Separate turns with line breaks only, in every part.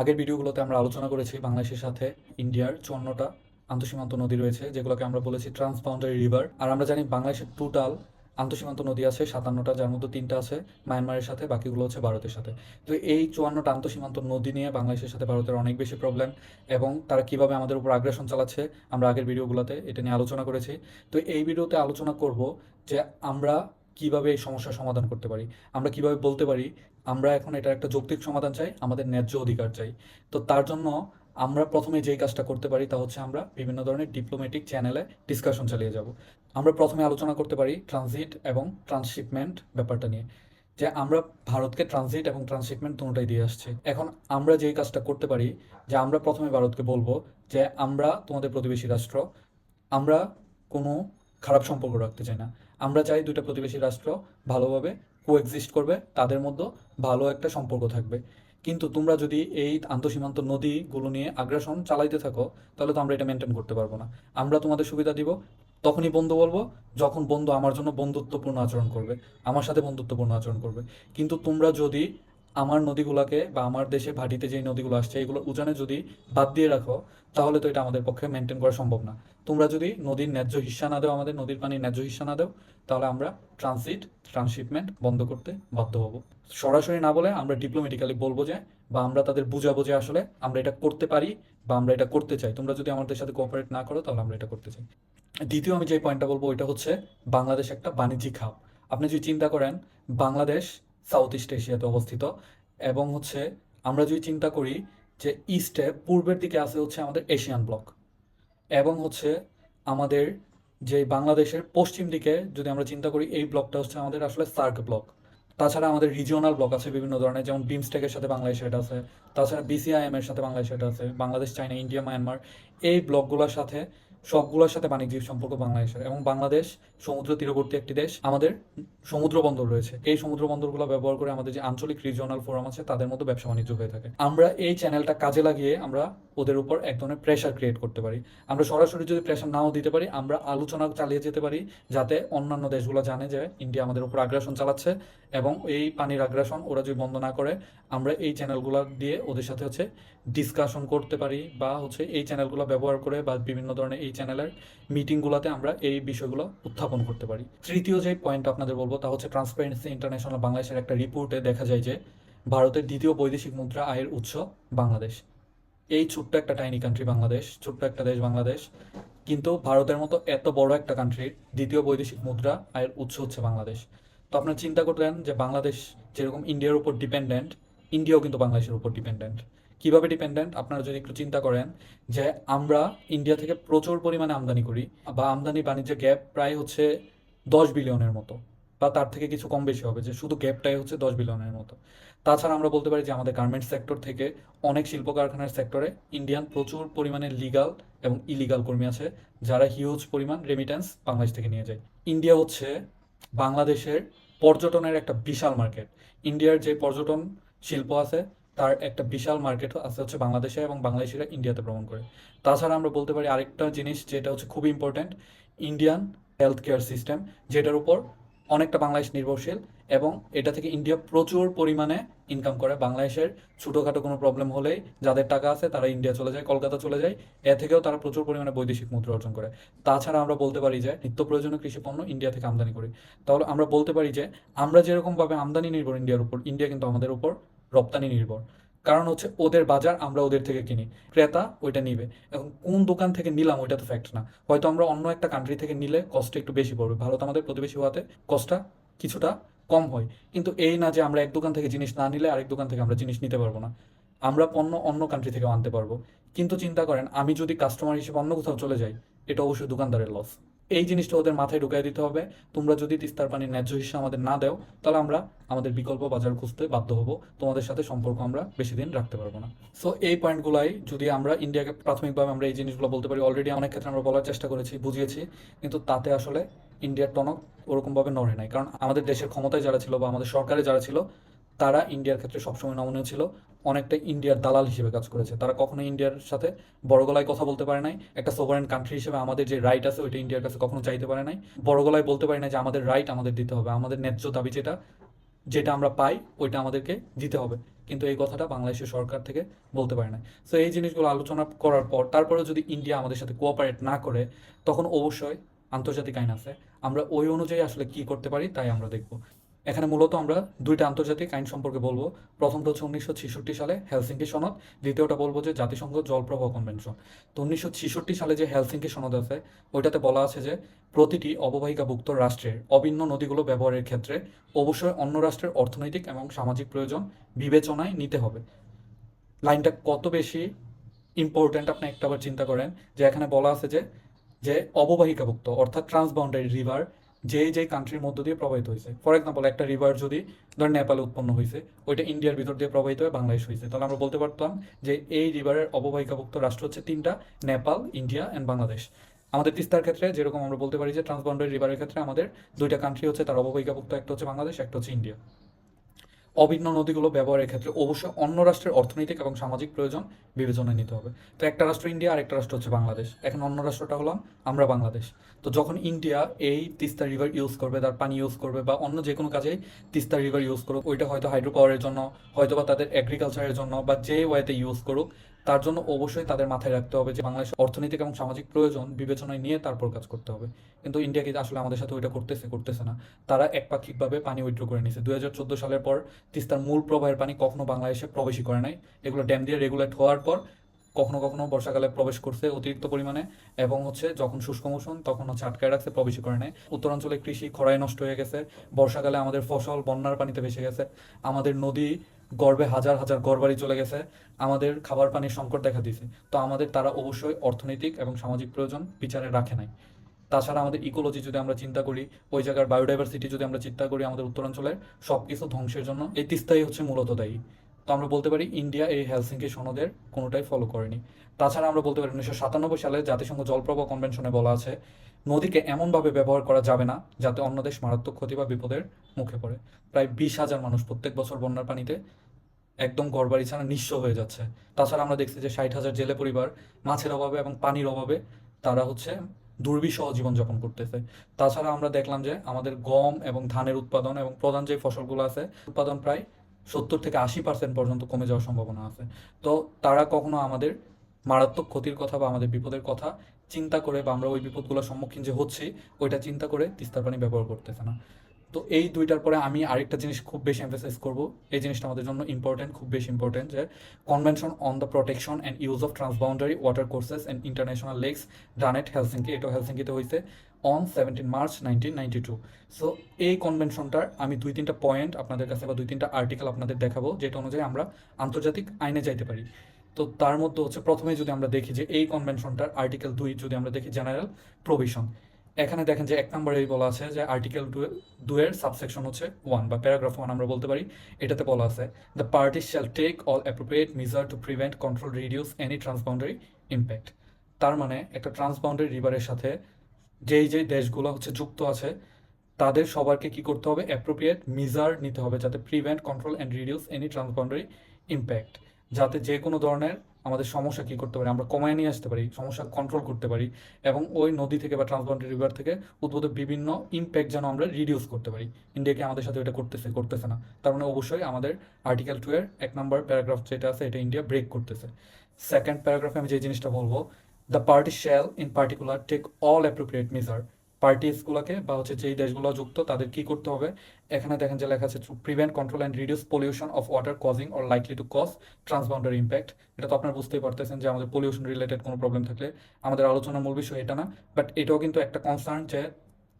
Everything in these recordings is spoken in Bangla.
আগের ভিডিওগুলোতে আমরা আলোচনা করেছি বাংলাদেশের সাথে ইন্ডিয়ার চুয়ান্নটা আন্তঃসীমান্ত নদী রয়েছে, যেগুলোকে আমরা বলেছি ট্রান্সবাউন্ডারি রিভার। আর আমরা জানি বাংলাদেশের টোটাল আন্তঃসীমান্ত নদী আছে সাতান্নটা, যার মধ্যে তিনটা আছে মায়ানমারের সাথে, বাকিগুলো হচ্ছে ভারতের সাথে। তো এই চুয়ান্নটা আন্তঃসীমান্ত নদী নিয়ে বাংলাদেশের সাথে ভারতের অনেক বেশি প্রবলেম এবং তারা কীভাবে আমাদের উপর আগ্রাসন চালাচ্ছে, আমরা আগের ভিডিওগুলোতে এটা নিয়ে আলোচনা করেছি। তো এই ভিডিওতে আলোচনা করব যে আমরা কীভাবে এই সমস্যার সমাধান করতে পারি, আমরা কীভাবে বলতে পারি আমরা এখন এটার একটা যৌক্তিক সমাধান চাই, আমাদের ন্যায্য অধিকার চাই। তো তার জন্য আমরা প্রথমে যেই কাজটা করতে পারি তা হচ্ছে আমরা বিভিন্ন ধরনের ডিপ্লোম্যাটিক চ্যানেলে ডিসকাশন চালিয়ে যাব। আমরা প্রথমে আলোচনা করতে পারি ট্রানজিট এবং ট্রান্সশিপমেন্ট ব্যাপারটা নিয়ে, যে আমরা ভারতকে ট্রানজিট এবং ট্রান্সশিপমেন্ট দুটোটাই দিয়ে আসছি। এখন আমরা যেই কাজটা করতে পারি, যে আমরা প্রথমে ভারতকে বলব যে আমরা তোমাদের প্রতিবেশী রাষ্ট্র, আমরা কোনো খারাপ সম্পর্ক রাখতে চাই না। আমরা চাই দুইটা প্রতিবেশী রাষ্ট্র ভালোভাবে কোএক্সিস্ট করবে, তাদের মধ্যে ভালো একটা সম্পর্ক থাকবে। কিন্তু তোমরা যদি এই আন্তঃসীমান্ত নদীগুলো নিয়ে আগ্রাসন চালাইতে থাকো, তাহলে তো আমরা এটা মেনটেন করতে পারব না। আমরা তোমাদের সুবিধা দিব, তখনই বন্ধু বলব, যখন বন্ধু আমার জন্য বন্ধুত্বপূর্ণ আচরণ করবে, আমার সাথে বন্ধুত্বপূর্ণ আচরণ করবে। কিন্তু তোমরা যদি আমার নদীগুলোকে বা আমার দেশে ভাটিতে যে নদীগুলো আসছে, এগুলো উজানে যদি বাদ দিয়ে রাখো, তাহলে তো এটা আমাদের পক্ষে মেনটেন করা সম্ভব না। তোমরা যদি নদীর ন্যায্য হিস্সা না দাও আমাদের, নদীর পানির ন্যায্য হিস্সা না দাও, তাহলে আমরা ট্রানজিট ট্রান্সশিপমেন্ট বন্ধ করতে বাধ্য হব। সরাসরি না বলে আমরা ডিপ্লোমেটিক্যালি বলব যে, বা আমরা তাদের বুঝাবো যে আসলে আমরা এটা করতে পারি বা আমরা এটা করতে চাই। তোমরা যদি আমাদের সাথে কোঅপারেট না করো, তাহলে আমরা এটা করতে চাই। দ্বিতীয় আমি যে পয়েন্টটা বলব, ওইটা হচ্ছে বাংলাদেশ একটা বাণিজ্যিক হাব আপনি যদি চিন্তা করেন, বাংলাদেশ সাউথ ইস্ট এশিয়াতে অবস্থিত। এবং হচ্ছে আমরা যদি চিন্তা করি যে ইস্টে পূর্বের দিকে আছে হচ্ছে আমাদের এশিয়ান ব্লক এবং হচ্ছে আমাদের যে বাংলাদেশের পশ্চিম দিকে যদি আমরা চিন্তা করি, এই ব্লকটা হচ্ছে আমাদের আসলে সার্ক ব্লক তাছাড়া আমাদের রিজিওনাল ব্লক আছে বিভিন্ন ধরনের, যেমন বিমস্টেকের সাথে বাংলাদেশ এটা আছে, তাছাড়া বিসিআইএম এর সাথে বাংলাদেশ এটা আছে বাংলাদেশ চায়না ইন্ডিয়া মায়ানমার এই ব্লকগুলোর সাথে সবগুলোর সাথে বাণিজ্যিক সম্পর্ক বাংলাদেশের। এবং বাংলাদেশ সমুদ্র তীরবর্তী একটি দেশ। আমাদের সমুদ্র বন্দর রয়েছে। এই সমুদ্র বন্দরগুলো ব্যবহার করে আমাদের যে আঞ্চলিক রিজিওনাল ফোরাম আছে, তাদের মধ্যে ব্যবসা বাণিজ্য হয়ে থাকে। আমরা এই চ্যানেলটা কাজে লাগিয়ে আমরা ওদের উপর এক ধরনের প্রেশার ক্রিয়েট করতে পারি। আমরা সরাসরি যদি প্রেশার নাও দিতে পারি, আমরা আলোচনা চালিয়ে যেতে পারি, যাতে অন্যান্য দেশগুলো জানে যে ইন্ডিয়া আমাদের উপর আগ্রাসন চালাচ্ছে এবং এই পানির আগ্রাসন ওরা যদি বন্ধ না করে, আমরা এই চ্যানেলগুলো দিয়ে ওদের সাথে হচ্ছে ডিসকাশন করতে পারি বা হচ্ছে এই চ্যানেলগুলো ব্যবহার করে বা বিভিন্ন ধরনের এই চ্যানেলের মিটিংগুলোতে আমরা এই বিষয়গুলো উত্থাপন করতে পারি। তৃতীয় যে পয়েন্ট আপনাদের বলব, তা হচ্ছে ট্রান্সপারেন্সি ইন্টারন্যাশনাল বাংলাদেশের একটা রিপোর্টে দেখা যায় যে ভারতের দ্বিতীয় বৈদেশিক মুদ্রা আয়ের উৎস বাংলাদেশ। এই ছোট্ট একটা টাইনি কান্ট্রি বাংলাদেশ, ছোট্ট একটা দেশ বাংলাদেশ। কিন্তু ভারতের মতো এত বড় একটা কান্ট্রির দ্বিতীয় বৈদেশিক মুদ্রা আয়ের উৎস হচ্ছে বাংলাদেশ। তো আপনারা চিন্তা করলেন যে বাংলাদেশ যেরকম ইন্ডিয়ার উপর ডিপেন্ডেন্ট ইন্ডিয়াও কিন্তু বাংলাদেশের উপর ডিপেন্ডেন্ট কীভাবে ডিপেন্ডেন্ট আপনারা যদি একটু চিন্তা করেন যে আমরা ইন্ডিয়া থেকে প্রচুর পরিমাণে আমদানি করি বা আমদানি বাণিজ্য গ্যাপ প্রায় হচ্ছে দশ বিলিয়নের মতো। বা তার থেকে কিছু কম বেশি হবে, যে শুধু গ্যাপটাই হচ্ছে দশ বিলিয়নের মতো। তাছাড়া আমরা বলতে পারি যে আমাদের গার্মেন্টস সেক্টর থেকে অনেক শিল্প কারখানার সেক্টরে ইন্ডিয়ান প্রচুর পরিমাণে লিগাল এবং ইলিগাল কর্মী আছে, যারা হিউজ পরিমাণ রেমিটেন্স বাংলাদেশ থেকে নিয়ে যায়। ইন্ডিয়া হচ্ছে বাংলাদেশের পর্যটনের একটা বিশাল মার্কেট ইন্ডিয়ার যে পর্যটন শিল্প আছে, তার একটা বিশাল মার্কেট আছে হচ্ছে বাংলাদেশে এবং বাংলাদেশিরা ইন্ডিয়াতে ভ্রমণ করে। তাছাড়া আমরা বলতে পারি আরেকটা জিনিস যেটা হচ্ছে খুবই important Indian health care system যেটার উপর অনেকটা বাংলাদেশ নির্ভরশীল এবং এটা থেকে ইন্ডিয়া প্রচুর পরিমাণে ইনকাম করে। বাংলাদেশের ছোটোখাটো কোনো প্রবলেম হলেই যাদের টাকা আছে তারা ইন্ডিয়া চলে যায়, কলকাতা চলে যায়। এ থেকেও তারা প্রচুর পরিমাণে বৈদেশিক মুদ্রা অর্জন করে। তাছাড়া আমরা বলতে পারি যে নিত্য প্রয়োজনীয় কৃষি পণ্য ইন্ডিয়া থেকে আমদানি করি। তাহলে আমরা বলতে পারি যে আমরা যেরকমভাবে আমদানি নির্ভর ইন্ডিয়ার উপর, ইন্ডিয়া কিন্তু আমাদের উপর রপ্তানি নির্ভর। কারণ হচ্ছে ওদের বাজার আমরা ওদের থেকে কিনি। ক্রেতা ওইটা নিবে। এখন কোন দোকান থেকে নিলাম ওইটা তো ফ্যাক্ট না। হয়তো আমরা অন্য একটা কান্ট্রি থেকে নিলে কস্টটা একটু বেশি পড়বে। ভারত আমাদের প্রতিবেশী হওয়াতে কস্টটা কিছুটা কম হয়। কিন্তু এই না যে আমরা এক দোকান থেকে জিনিস না নিলে আরেক দোকান থেকে আমরা জিনিস নিতে পারব না। আমরা পণ্য অন্য কান্ট্রি থেকে আনতে পারব। কিন্তু চিন্তা করেন, আমি যদি কাস্টমার হিসেবে অন্য কোথাও চলে যাই, এটা অবশ্যই দোকানদারের লস এই জিনিসটা ওদের মাথায় ঢুকাই দিতে হবে। তোমরা যদি তিস্তার পানির ন্যায্য হিসেবে আমাদের না দাও, তাহলে আমরা আমাদের বিকল্প বাজার খুঁজতে বাধ্য হব। তোমাদের সাথে সম্পর্ক আমরা বেশি দিন রাখতে পারব না। সো এই পয়েন্টগুলাই যদি আমরা ইন্ডিয়াকে প্রাথমিকভাবে আমরা এই জিনিসগুলো বলতে পারি অলরেডি অনেক ক্ষেত্রে আমরা বলার চেষ্টা করেছি, বুঝিয়েছি। কিন্তু তাতে আসলে ইন্ডিয়ার টনক ওরকমভাবে নড়ে নাই। কারণ আমাদের দেশের ক্ষমতায় যারা ছিল বা আমাদের সরকারে যারা ছিল, তারা ইন্ডিয়ার ক্ষেত্রে সবসময় নমনীয় ছিল। অনেকটা ইন্ডিয়ার দালাল হিসেবে কাজ করেছে। তারা কখনো ইন্ডিয়ার সাথে বড় গলায় কথা বলতে পারে নাই। একটা সোভারেন কান্ট্রি হিসেবে আমাদের যে রাইট আছে, ওইটা ইন্ডিয়ার কাছে কখনো চাইতে পারে নাই। বড় গলায় বলতে পারে না যে আমাদের রাইট আমাদের দিতে হবে। আমাদের ন্যায্য দাবি যেটা যেটা আমরা পাই, ওইটা আমাদেরকে দিতে হবে। কিন্তু এই কথাটা বাংলাদেশের সরকার থেকে বলতে পারে না সো এই জিনিসগুলো আলোচনা করার পর তারপরে যদি ইন্ডিয়া আমাদের সাথে কোঅপারেট না করে, তখন অবশ্যই আন্তর্জাতিক আইন আছে। আমরা ওই অনুযায়ী আসলে কি করতে পারি, তাই আমরা দেখব। এখানে মূলত আমরা দুইটা আন্তর্জাতিক আইন সম্পর্কে বলব। প্রথমটা হচ্ছে উনিশশো ছেষট্টি সালে হেলসিঙ্কি সনদ, দ্বিতীয়টা বলব যে জাতিসংঘ জলপ্রবাহ কনভেনশন। তো উনিশশো ছেষট্টি সালে যে হেলসিঙ্কি সনদ আছে, ওইটাতে বলা আছে যে প্রতিটি অববাহিকাভুক্ত রাষ্ট্রের অভিন্ন নদীগুলো ব্যবহারের ক্ষেত্রে অবশ্যই অন্য রাষ্ট্রের অর্থনৈতিক এবং সামাজিক প্রয়োজন বিবেচনায় নিতে হবে। লাইনটা কত বেশি ইম্পর্ট্যান্ট আপনি একটাবার চিন্তা করেন যে এখানে বলা আছে যে যে অববাহিকাভুক্ত অর্থাৎ ট্রান্সবাউন্ডারি রিভার যে যে কান্ট্রির মধ্য দিয়ে প্রবাহিত হয়েছে ফর এক্সাম্পল একটা রিভার যদি ধর নেপালে উৎপন্ন হয়েছে ওইটা ইন্ডিয়ার ভিতর দিয়ে প্রবাহিত হয়ে বাংলাদেশ হয়েছে তাহলে আমরা বলতে পারতাম যে এই রিভারের অববাহিকাভুক্ত রাষ্ট্র হচ্ছে তিনটা, নেপাল, ইন্ডিয়া অ্যান্ড বাংলাদেশ। আমাদের তিস্তার ক্ষেত্রে যেরকম আমরা বলতে পারি যে ট্রান্সবাউন্ডারি রিভারের ক্ষেত্রে আমাদের দুইটা কান্ট্রি হচ্ছে তার অববাহিকাভুক্ত, একটা হচ্ছে বাংলাদেশ, একটা হচ্ছে ইন্ডিয়া। অভিন্ন নদীগুলো ব্যবহারের ক্ষেত্রে অবশ্যই অন্য রাষ্ট্রের অর্থনৈতিক এবং সামাজিক প্রয়োজন বিবেচনায় নিতে হবে। তো একটা রাষ্ট্র ইন্ডিয়া আর একটা রাষ্ট্র হচ্ছে বাংলাদেশ। এখন অন্য রাষ্ট্রটা হলাম আমরা বাংলাদেশ। তো যখন ইন্ডিয়া এই তিস্তা রিভার ইউজ করবে, তার পানি ইউজ করবে বা অন্য যে কোনো কাজেই তিস্তা রিভার ইউজ করুক, ওইটা হয়তো হাইড্রো পাওয়ারের জন্য হয়তো বা তাদের এগ্রিকালচারের জন্য বা যে ওয়েতে ইউজ করুক তার জন্য অবশ্যই তাদের মাথায় রাখতে হবে যে বাংলাদেশের অর্থনৈতিক এবং সামাজিক প্রয়োজন বিবেচনায় নিয়ে তারপর কাজ করতে হবে। কিন্তু ইন্ডিয়া কি আসলে আমাদের সাথে ওইটা করতেছে করতেছে না। তারা একপাক্ষিকভাবে পানি উইথড্র করে নিয়েছে দুই হাজার চোদ্দ সালের পর তিস্তার মূল প্রবাহের পানি কখনো বাংলাদেশে প্রবেশই করে নাই। এগুলো ড্যাম দিয়ে রেগুলেট হওয়ার পর কখনো কখনো বর্ষাকালে প্রবেশ করছে অতিরিক্ত পরিমাণে এবং হচ্ছে যখন শুষ্ক মৌসুম তখন হচ্ছে আটকায় রাখছে, প্রবেশই করে নেয় উত্তরাঞ্চলে কৃষি খরায় নষ্ট হয়ে গেছে। বর্ষাকালে আমাদের ফসল, বন্যার পানিতে ভেসে গেছে। আমাদের নদী গর্বে হাজার হাজার গড়বাড়ি চলে গেছে। আমাদের খাবার পানির সংকট দেখা দিয়েছে। তো আমাদের তারা অবশ্যই অর্থনৈতিক এবং সামাজিক প্রয়োজন বিচারে রাখে নাই। তাছাড়া আমাদের ইকোলজি যদি আমরা চিন্তা করি, ওই জায়গার বায়োডাইভার্সিটি যদি আমরা চিন্তা করি আমাদের উত্তরাঞ্চলের সব কিছু ধ্বংসের জন্য এই তিস্তাই হচ্ছে মূলত দায়ী। তো আমরা বলতে পারি ইন্ডিয়া এই হেলসিঙ্কি সনদের কোনোটাই ফলো করেনি। তাছাড়া আমরা বলতে পারি উনিশশো সাতানব্বই সালে জাতিসংঘ জলপ্রবাহ কনভেনশনে বলা আছে, নদীকে এমনভাবে ব্যবহার করা যাবে না যাতে অন্য দেশ মারাত্মক ক্ষতি বা বিপদের মুখে পড়ে। প্রায় বিশ হাজার মানুষ প্রত্যেক বছর বন্যার পানিতে একদম ঘরবাড়ি ছাড়া নিঃস্ব হয়ে যাচ্ছে। তাছাড়া আমরা দেখছি যে ষাট হাজার জেলে পরিবার মাছের অভাবে এবং পানির অভাবে তারা হচ্ছে দুর্বিষহ জীবনযাপন করতেছে। তাছাড়া আমরা দেখলাম যে আমাদের গম এবং ধানের উৎপাদন এবং প্রধান যে ফসলগুলো আছে, উৎপাদন প্রায় সত্তর থেকে আশি পার্সেন্ট পর্যন্ত কমে যাওয়ার সম্ভাবনা আছে। তো তারা কখনো আমাদের মারাত্মক ক্ষতির কথা বা আমাদের বিপদের কথা চিন্তা করে বা আমরা ওই বিপদগুলোর সম্মুখীন যে হচ্ছি, ওইটা চিন্তা করে তিস্তার পানি ব্যবহার করতেছে না। তো এই দুইটার পরে আমি আরেকটা জিনিস খুব বেশি এমফেসাইজ করব। এই জিনিসটা আমাদের জন্য ইম্পর্টেন্ট খুব বেশি ইম্পর্টেন্ট যে convention on the protection and use of transboundary water courses and international lakes done at Helsinki এটা হেলসিঙ্কিতে হয়েছে on seventeen March nineteen ninety two so এই কনভেনশনটার আমি দুই তিনটা পয়েন্ট আপনাদের কাছে বা দুই তিনটা আর্টিকেল আপনাদের দেখাবো, যেটা অনুযায়ী আমরা আন্তর্জাতিক আইনে যাইতে পারি। তো তার মধ্যে হচ্ছে প্রথমে যদি আমরা দেখি যে এই কনভেনশনটার আর্টিকেল দুই যদি আমরা দেখি জেনারেল প্রভিশন এখানে দেখেন যে এক নম্বরেই বলা আছে যে আর্টিকেল টু দুয়ের সাবসেকশন হচ্ছে ওয়ান বা প্যারাগ্রাফ ওয়ান আমরা বলতে পারি। এটাতে বলা আছে the party shall take all appropriate measure to prevent control reduce any transboundary impact তার মানে একটা ট্রান্সবাউন্ডারি রিভারের সাথে যেই যেই দেশগুলো হচ্ছে যুক্ত আছে, তাদের সবারকে কি করতে হবে? অ্যাপ্রোপ্রিয়েট মিজার নিতে হবে যাতে prevent control and reduce any transboundary impact যাতে যে কোনো ধরনের আমাদের সমস্যা কি করতে পারি, আমরা কমায় নিয়ে আসতে পারি, সমস্যা কন্ট্রোল করতে পারি এবং ওই নদী থেকে বা ট্রান্সবাউন্ডারি রিভার থেকে উদ্ভূত বিভিন্ন ইম্প্যাক্ট যেন আমরা রিডিউস করতে পারি। ইন্ডিয়াকে আমাদের সাথে এটা করতেছে করতেছে না। তার মানে অবশ্যই আমাদের আর্টিকেল টু এর এক নম্বর প্যারাগ্রাফ যেটা আছে, এটা ইন্ডিয়া ব্রেক করতেছে। সেকেন্ড প্যারাগ্রাফে আমি যে জিনিসটা বলব the party shall in particular take all appropriate measure পার্টিসগুলোকে বা হচ্ছে যেই দেশগুলো যুক্ত, তাদের কি করতে হবে? এখানে দেখেন যে লেখা আছে prevent control and reduce pollution of water causing or likely to cause transboundary impact এটা তো আপনারা বুঝতেই পারতেছেন যে আমাদের পলিউশন রিলেটেড কোনো প্রবলেম থাকলে আমাদের আলোচনার মূল বিষয় এটা না। বাট এটাও কিন্তু একটা কনসার্ন যে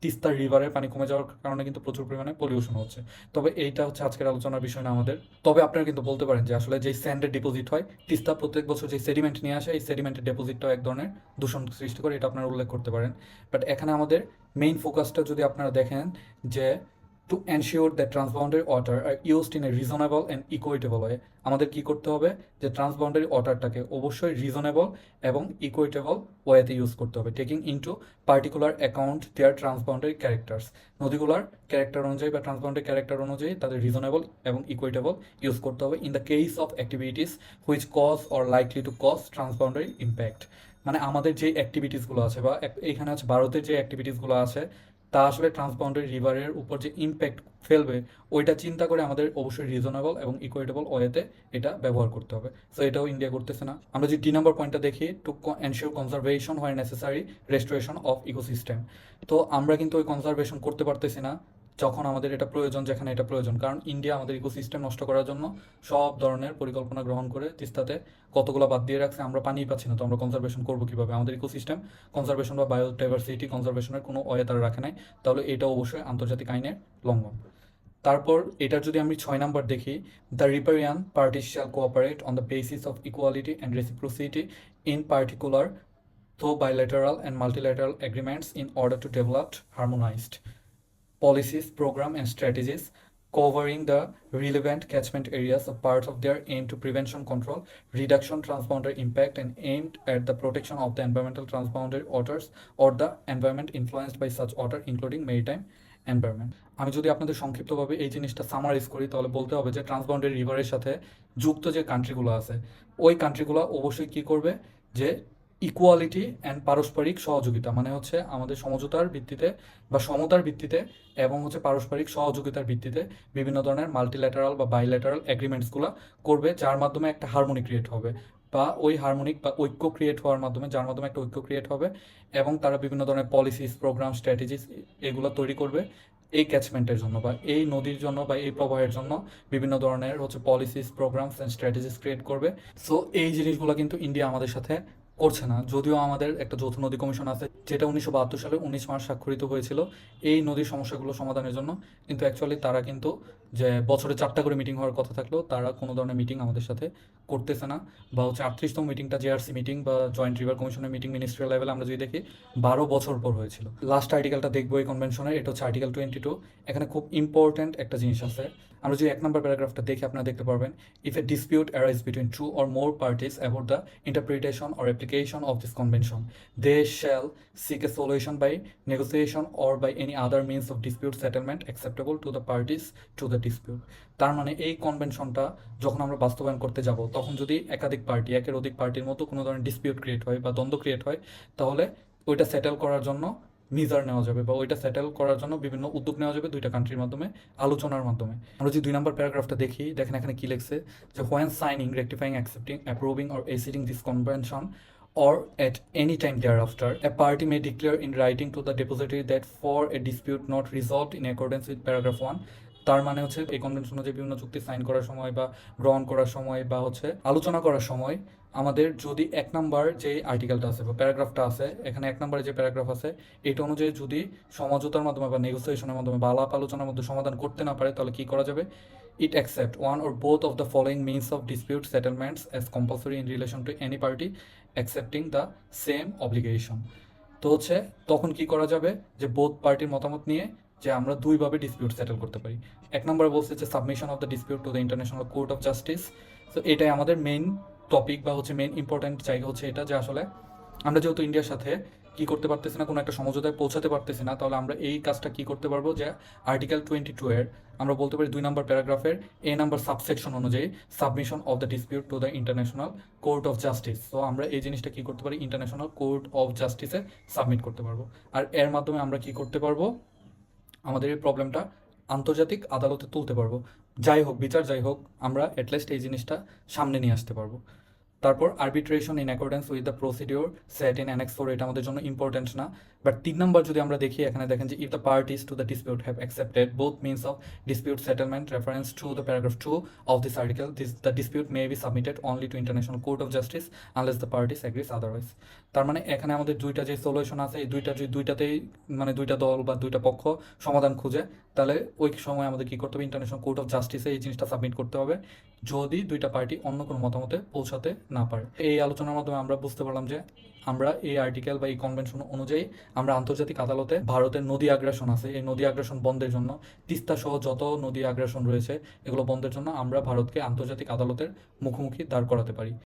তিস্তার রিভারের পানি কমে যাওয়ার কারণে কিন্তু প্রচুর পরিমাণে পলিউশন হচ্ছে। তবে এইটা হচ্ছে আজকের আলোচনার বিষয় না আমাদের। তবে আপনারা কিন্তু বলতে পারেন যে আসলে যে স্যান্ডের ডিপোজিট হয়, তিস্তা প্রত্যেক বছর যে সেডিমেন্ট নিয়ে আসে, এই সেডিমেন্টের ডিপোজিটটাও এক ধরনের দূষণ সৃষ্টি করে, এটা আপনারা উল্লেখ করতে পারেন। বাট এখানে আমাদের মেইন ফোকাসটা যদি আপনারা দেখেন যে to ensure that transboundary water are used in a reasonable and equitable way আমাদের কি করতে হবে? যে ট্রান্সবাউন্ডারি অর্ডারটাকে অবশ্যই রিজনেবল এবং ইকুইটেবল ওয়েতে ইউজ করতে হবে। Taking into particular account their transboundary characters নদীগুলার character অনুযায়ী বা ট্রান্সবাউন্ডারি ক্যারেক্টার অনুযায়ী তাদের রিজনেবল এবং ইকুইটেবল ইউজ করতে হবে in the case of activities which cause or likely to cause transboundary impact মানে আমাদের যে অ্যাক্টিভিটিসগুলো আছে বা এইখানে আছে ভারতের যে অ্যাক্টিভিটিসগুলো আছে তা আসলে ট্রান্সবাউন্ডারি রিভারের উপর যে ইম্প্যাক্ট ফেলবে, ওইটা চিন্তা করে আমাদের অবশ্যই রিজনেবল এবং ইকুয়েটেবল ওয়েতে এটা ব্যবহার করতে হবে। সো এটাও ইন্ডিয়া করতেছে না। আমরা যদি ডি নাম্বার পয়েন্টটা দেখি টু এনশিওর কনজারভেশন হয় নেসেসারি রেস্টোরেশন অফ ইকোসিস্টেম তো আমরা কিন্তু ওই কনজারভেশন করতে পারতেছি না। যখন আমাদের এটা প্রয়োজন, যেখানে এটা প্রয়োজন। কারণ ইন্ডিয়া আমাদের ইকোসিস্টেম নষ্ট করার জন্য সব ধরনের পরিকল্পনা গ্রহণ করে তিস্তাতে কতগুলো বাদ দিয়ে রাখছে, আমরা পানি পাচ্ছি না। তো আমরা কনজারভেশন করব কীভাবে? আমাদের ইকোসিস্টেম কনজারভেশন বা বায়োডাইভার্সিটি কনজারভেশনের কোনো ওয়ে তারা রাখে নাই। তাহলে এটা অবশ্যই আন্তর্জাতিক আইনের লঙ্ঘন। তারপর এটার যদি আমি ছয় নাম্বার দেখি the riparian party shall cooperate on the basis of equality and reciprocity in particular through bilateral and multilateral agreements in order to develop harmonized policies, program, and strategies covering the relevant catchment areas of parts of their aim to prevention control, reduction transponder impact, and aimed at the protection of the environmental transponder waters or the environment influenced by such water, including maritime environment. আমি যদি আপনাদের সংক্ষিপ্তভাবে এই জিনিসটা সামারাইজ করি তাহলে বলতে হবে যে ট্রান্সবাউন্ডারি রিভারের সাথে যুক্ত যে কান্ট্রিগুলো আছে ওই কান্ট্রিগুলো অবশ্যই কি করবে যে ইকুয়ালিটি অ্যান্ড পারস্পরিক সহযোগিতা মানে হচ্ছে আমাদের সমঝোতার ভিত্তিতে বা সমতার ভিত্তিতে এবং হচ্ছে পারস্পরিক সহযোগিতার ভিত্তিতে বিভিন্ন ধরনের মাল্টিল্যাটারাল বা বাইল্যাটারাল এগ্রিমেন্টসগুলো করবে, যার মাধ্যমে একটা হারমোনি ক্রিয়েট হবে বা ওই হারমোনিক বা ঐক্য ক্রিয়েট হওয়ার মাধ্যমে, যার মাধ্যমে একটা ঐক্য ক্রিয়েট হবে এবং তারা বিভিন্ন ধরনের পলিসিস প্রোগ্রাম স্ট্র্যাটেজিস এগুলো তৈরি করবে এই ক্যাচমেন্টের জন্য বা এই নদীর জন্য বা এই প্রবাহের জন্য বিভিন্ন ধরনের হচ্ছে policies programmes and strategies create করবে। সো এই জিনিসগুলো কিন্তু ইন্ডিয়া আমাদের সাথে করছে না। যদিও আমাদের একটা যৌথ নদী কমিশন আছে, যেটা উনিশশো বাহাত্তর সালে উনিশ মার্চ স্বাক্ষরিত হয়েছিল এই নদীর সমস্যাগুলো সমাধানের জন্য। কিন্তু অ্যাকচুয়ালি তারা কিন্তু যে বছরে চারটা করে মিটিং হওয়ার কথা থাকলেও তারা কোনো ধরনের মিটিং আমাদের সাথে করতেছে না। বা হচ্ছে আটত্রিশতম মিটিংটা জেআরসি মিটিং বা জয়েন্ট রিভার কমিশনের মিটিং মিনিস্ট্রিয়াল লেভেলে আমরা যদি দেখি, বারো বছর পর হয়েছিল। লাস্ট আর্টিকেলটা দেখব এই কনভেনশনের এটা হচ্ছে আর্টিকেল টোয়েন্টি টু এখানে খুব ইম্পর্ট্যান্ট একটা জিনিস আছে। আমরা যদি এক নম্বর প্যারাগ্রাফটা দেখি আপনারা দেখতে পারবেন if a dispute arise between two or more parties about the interpretation or application of this convention they shall seek a solution by negotiation or by any other means of dispute settlement acceptable to the parties to the dispute. তার মানে এই কনভেনশনটা যখন আমরা বাস্তবায়ন করতে যাব, তখন যদি একাধিক পার্টি একের অধিক পার্টির মতো কোনো ধরনের ডিসপিউট ক্রিয়েট হয় বা দ্বন্দ্ব ক্রিয়েট হয়, তাহলে ওইটা সেটেল করার জন্য মিজার নেওয়া যাবে বা ওইটা সেটেল করার জন্য বিভিন্ন উদ্যোগ নেওয়া যাবে দুইটা কান্ট্রির মাধ্যমে আলোচনার মাধ্যমে। আমরা যদি দুই নম্বর প্যারাগ্রাফটা দেখি দেখেন এখানে কী লিখছে? যে when signing rectifying accepting approving or acceding this convention or at any time thereafter, a party may declare in writing to the depository that for a dispute not resolved in accordance with paragraph 1, তার মানে হচ্ছে এই কনভেনশন অনুযায়ী বিভিন্ন চুক্তি সাইন করার সময় বা গ্রহণ করার সময় বা হচ্ছে আলোচনা করার সময় আমাদের যদি এক নাম্বার যে আর্টিকেলটা আছে বা প্যারাগ্রাফটা আছে, এখানে এক নম্বরে যে প্যারাগ্রাফ আছে, এটা অনুযায়ী যদি সমঝোতার মাধ্যমে বা নেগোসিয়েশনের মাধ্যমে বা আলাপ আলোচনার মধ্যে সমাধান করতে না পারে, তাহলে কি করা যাবে? It accept one or both of the following means of dispute settlements as compulsory in relation to any party accepting the same obligation. তো হচ্ছে তখন কি করা যাবে? যে বোথ পার্টির মতামত নিয়ে যে আমরা দুইভাবে ডিসপিউট সেটেল করতে পারি। এক নম্বরে বলছে যে submission of the dispute to the international court of justice তো এটাই আমাদের মেইন টপিক বা হচ্ছে মেইন ইম্পর্ট্যান্ট জায়গা হচ্ছে এটা যে আসলে আমরা যেহেতু ইন্ডিয়ার সাথে কি করতে পারতেছি না, কোনো একটা সমঝোতায় পৌঁছাতে পারতেছি না, তাহলে আমরা এই কাজটা কি করতে পারব যে আর্টিকেল টোয়েন্টি টু এর আমরা বলতে পারি দুই নম্বর প্যারাগ্রাফের এ নাম্বার সাবসেকশন অনুযায়ী submission of the dispute to the international court of justice তো আমরা এই জিনিসটা কি করতে পারি? ইন্টারন্যাশনাল কোর্ট অফ জাস্টিসে সাবমিট করতে পারব। আর এর মাধ্যমে আমরা কি করতে পারব? আমাদের এই প্রবলেমটা আন্তর্জাতিক আদালতে তুলতে পারব। যাই হোক, বিচার যাই হোক, আমরা অ্যাটলিস্ট এই জিনিসটা সামনে নিয়ে আসতে পারব। তারপর arbitration in accordance with the procedure set in annex four এটা আমাদের জন্য ইম্পর্টেন্ট না। বাট তিন নম্বর যদি আমরা দেখি, এখানে দেখেন যে if the parties to the dispute have accepted both means of dispute settlement reference to the paragraph two of this article this the dispute may be submitted only to International Court of Justice unless the parties agrees otherwise তার মানে এখানে আমাদের দুইটা যে সলিউশন আছে, এই দুইটা যদি দুইটাতেই মানে দুইটা দল বা দুইটা পক্ষ সমাধান খুঁজে, তাহলে ওই সময় আমাদের কী করতে হবে? ইন্টারন্যাশনাল কোর্ট অফ জাস্টিসে এই জিনিসটা সাবমিট করতে হবে, যদি দুইটা পার্টি অন্য কোনো মতামতে পৌঁছাতে না পারে। এই আলোচনার মাধ্যমে আমরা বুঝতে পারলাম যে আমরা এই আর্টিকেল বা এই কনভেনশন অনুযায়ী আমরা আন্তর্জাতিক আদালতে ভারতের নদী আগ্রাসন আছে। এই নদী আগ্রাসন বন্ধের জন্য তিস্তা সহ যত নদী আগ্রাসন রয়েছে, এগুলো বন্ধের জন্য আমরা ভারতকে আন্তর্জাতিক আদালতের মুখোমুখি দাঁড় করাতে পারি।